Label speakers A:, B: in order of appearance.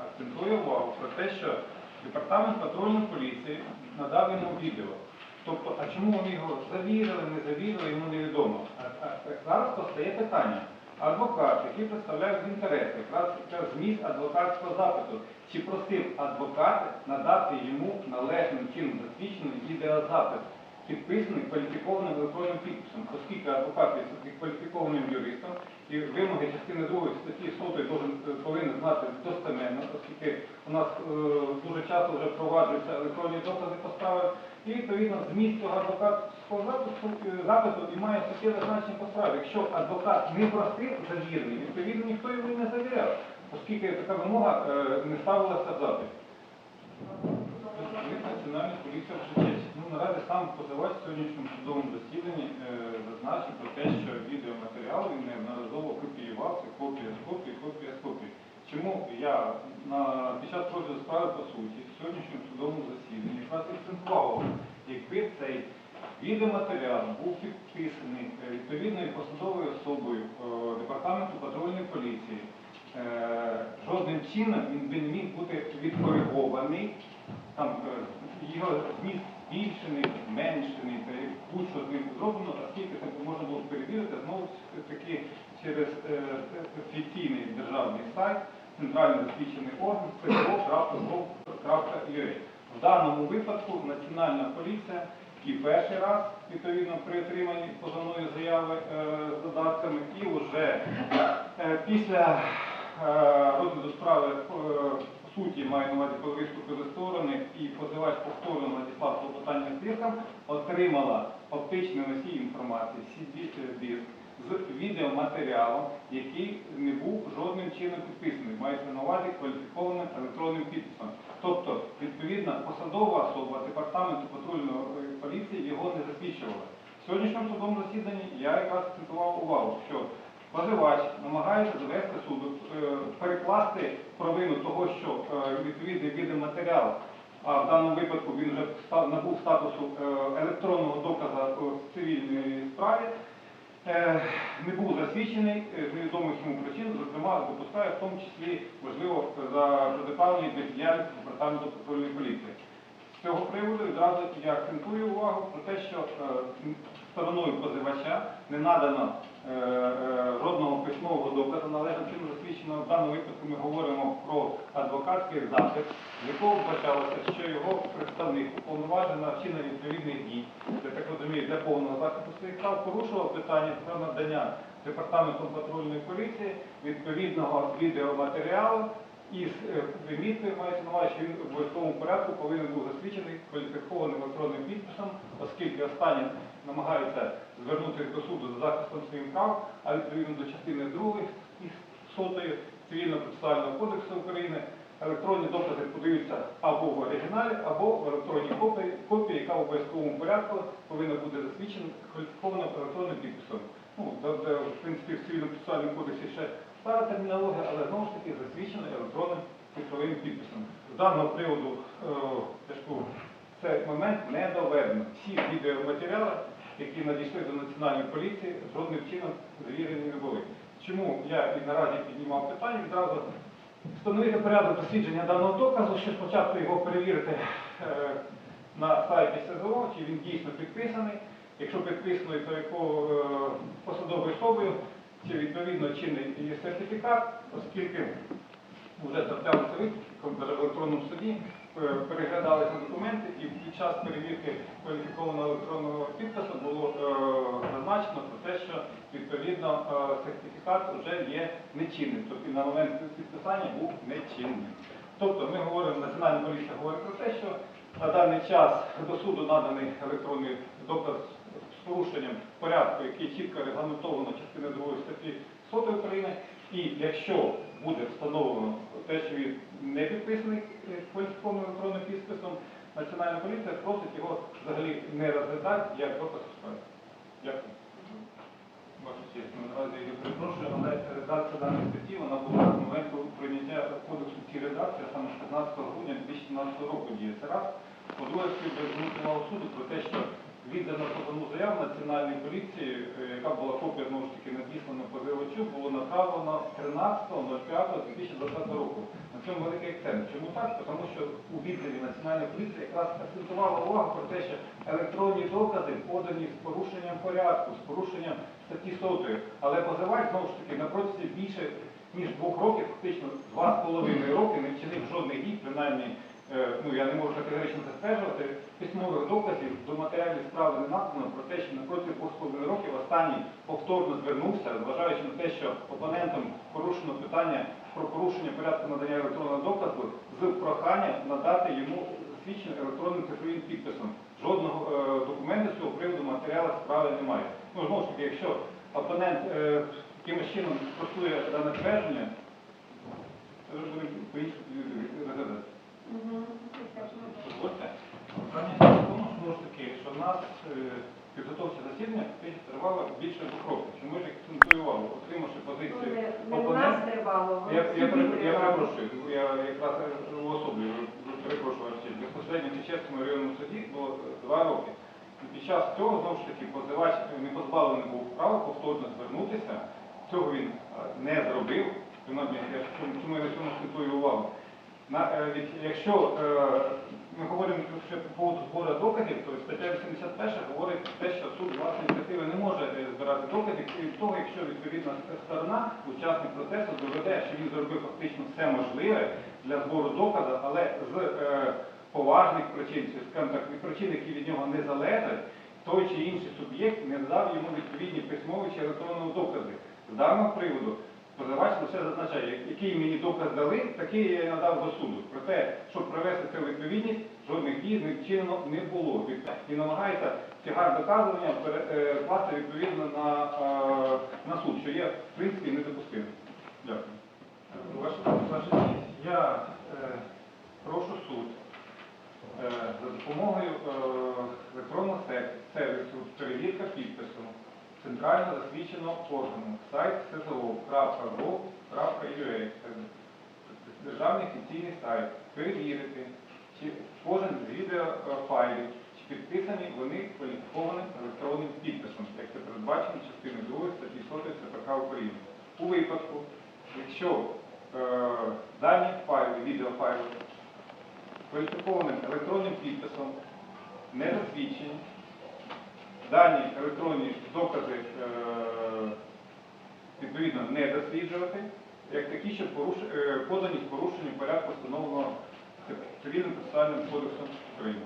A: акцентує увагу про те, що департамент патрульної поліції надав йому відео. Тобто, а чому вони його завірили, не завірили, йому невідомо. А, а, зараз постає питання. Адвокат, який представляє інтереси, якраз зміст адвокатського запиту, чи просив адвокат надати йому належним чином засвідчений відеозапис, підписаний кваліфікованим електронним підписом, оскільки адвокат є кваліфікованим юристом, і вимоги частини 2 статті 100 должен, е, повинен знати достеменно, оскільки у нас е, дуже часто вже впроваджуються електронні докази по справах, і відповідно зміст цього адвокатського запису, е, запиту і має суттєве значення по справі. Якщо адвокат не просив завірений, відповідно ніхто його не завіряв, оскільки така вимога е, не ставилася в запит. Представник Національної поліції Пшечець. Наразі сам позивач в сьогоднішньому судовому засіданні е, зазначив про те, що відеоматеріал він неодноразово копіювався, копія з копії, копія з копії. Чому я на, під час розгляду справи по суті в сьогоднішньому судовому засіданні якраз акцентував, якби цей відеоматеріал був підписаний е, відповідною посадовою особою е, департаменту патрульної поліції, жодним чином він би не міг бути відкоригований там е, його зміст збільшений, зменшений, будь-що з ним зроблено, оскільки це можна було перевірити знову ж таки через е, офіційний державний сайт, центрально засвідчений орган, ЦРО.gov.ua. В даному випадку Національна поліція і перший раз, відповідно, при отриманні позовної заяви е, з додатками, і вже е, після е, розгляду справи е, по суті маю на увазі, коли виступили сторони і позивач повторно надіслав клопотання з диском, отримала оптичний носій інформації, CD-диск з відеоматеріалом, який не був жодним чином підписаний, мається на увазі кваліфікованим електронним підписом. Тобто, відповідна посадова особа департаменту патрульної е, поліції його не засвідчувала. В сьогоднішньому судовому засіданні я якраз акцентував увагу, що позивач намагається довести суду, е, перекласти провину того, що е, відповідний відеоматеріал, а в даному випадку він вже набув статусу е, електронного доказу в цивільній справі, е, не був засвідчений е, з невідомих йому причин, зокрема, допускає в тому числі, можливо, за протиправної бездіяльності департаменту патрульної поліції. З цього приводу відразу я акцентую увагу про те, що е, стороною позивача не надано е, е, жодного письмового доказу належним чином засвідченого. В даному випадку ми говоримо про адвокатський запит, з якого вбачалося, що його представник уповноважений на вчинення відповідних дій, я так розумію, для повного захисту своїх прав, порушував питання про надання департаментом патрульної поліції відповідного відеоматеріалу із е, мається на увазі, що він в обов'язковому порядку повинен був засвідчений кваліфікованим електронним підписом, оскільки останній намагається звернутися до суду за захистом своїх прав, а відповідно до частини 2 із сотої цивільного процесуального кодексу України електронні докази подаються або в оригіналі, або в електронній копії, копії, яка в обов'язковому порядку повинна бути засвідчена кваліфікованим електронним підписом. Ну, в принципі, в цивільному процесуальному кодексі ще стара термінологія, але знову ж таки засвідчена електронним цифровим підписом. З даного приводу е, кажу, цей момент не доведено. Всі відеоматеріали, які надійшли до національної поліції, жодним чином завірені не були. Чому я і наразі піднімав питання відразу встановити порядок дослідження даного доказу, що спочатку його перевірити е, на сайті СЗО, чи він дійсно підписаний. Якщо підписаний, то якою е, посадовою особою, чи відповідно чинний є сертифікат, оскільки вже траплялися випадки, в електронному суді е, переглядалися документи і під час перевірки кваліфікованого електронного підпису було е, зазначено про те, що відповідно е, сертифікат вже є нечинним, тобто на момент підписання був нечинним. Тобто ми говоримо, Національна поліція говорить про те, що на даний час до суду наданий електронний доказ з порушенням порядку, який чітко регламентовано частиною 2 статті 100 України, і якщо буде встановлено те, що він не підписаний е, кваліфікованим електронним підписом, Національна поліція просить його взагалі не розглядати як доказ у. Дякую. Ваша честь, наразі я перепрошую, але редакція даної статті вона була з моменту прийняття кодексу в цій редакції, саме з 15 грудня 2017 року діє. Це раз. По-друге, звернути суду про те, що віддано позовну заяву Національної поліції, е, яка була копія знову ж таки надіслана позивачу, було на направлено 13.05.2020 року. На цьому великий акцент. Чому так? Тому що у відділі Національної поліції якраз акцентувала увагу про те, що електронні докази подані з порушенням порядку, з порушенням статті 100. Але позивач, знову ж таки, на протязі більше ніж двох років, фактично два з половиною роки, не вчинив жодних дій, принаймні, ну я не можу категорично це письмових доказів до матеріалів справи не надано про те, що на протязі двох років останній повторно звернувся, зважаючи на те, що опонентом порушено питання про порушення порядку надання електронного доказу з проханням надати йому свідчення електронним цифровим підписом. Жодного е, документу з цього приводу в матеріалах справи немає. Ну, знову ж таки, якщо опонент е, якимось чином стосує дане твердження, то вже будемо по-іншому розглядати. Дозвольте. Питання в тому, що, знову ж таки, що в нас е, підготовче засідання тривало більше двох років. Що ми ж акцентуювали, отримавши позицію
B: Не у нас тривало,
A: я, перепрошую, я якраз уособлюю, перепрошую. Безпосередньо в Чечевському районному суді було два роки. І під час цього, знову ж таки, позивач не позбавлений був права повторно звернутися. Цього він не зробив. Чому я на цьому акцентую увагу. Е, якщо е, ми говоримо ще по поводу збору доказів, то стаття 81 говорить про те, що суд власної ініціативи не може е, збирати докази, крім того, якщо відповідна сторона, учасник процесу, доведе, що він зробив фактично все можливе для збору доказу, але з поважних причин, чи, скажімо так, причин, які від нього не залежать, той чи інший суб'єкт не надав йому відповідні письмові чи електронні докази. З даного приводу позивач лише зазначає, який мені доказ дали, такий я надав до суду. Проте, щоб привести це відповідність, жодних дій не вчинено не було. І намагається тягар доказування перекласти відповідно на, е, на суд, що є в принципі недопустимим. Дякую. Ваша, ваша я е, прошу суд е, за допомогою е, електронного сервісу перевірка підпису центрально засвідченого органу сайт СЗО.gov.ua державний офіційний сайт. Перевірити, чи кожен з відеофайлів, чи підписані вони кваліфікованим електронним підписом, як це передбачено частиною 2 статті 100 ЦПК України. У випадку, якщо е, дані файли, відеофайли кваліфікованим електронним підписом не засвідчені, дані електронні докази е, відповідно не досліджувати, як такі, що е, подані з порушенням порядку встановленого Цивільним процесуальним кодексом України.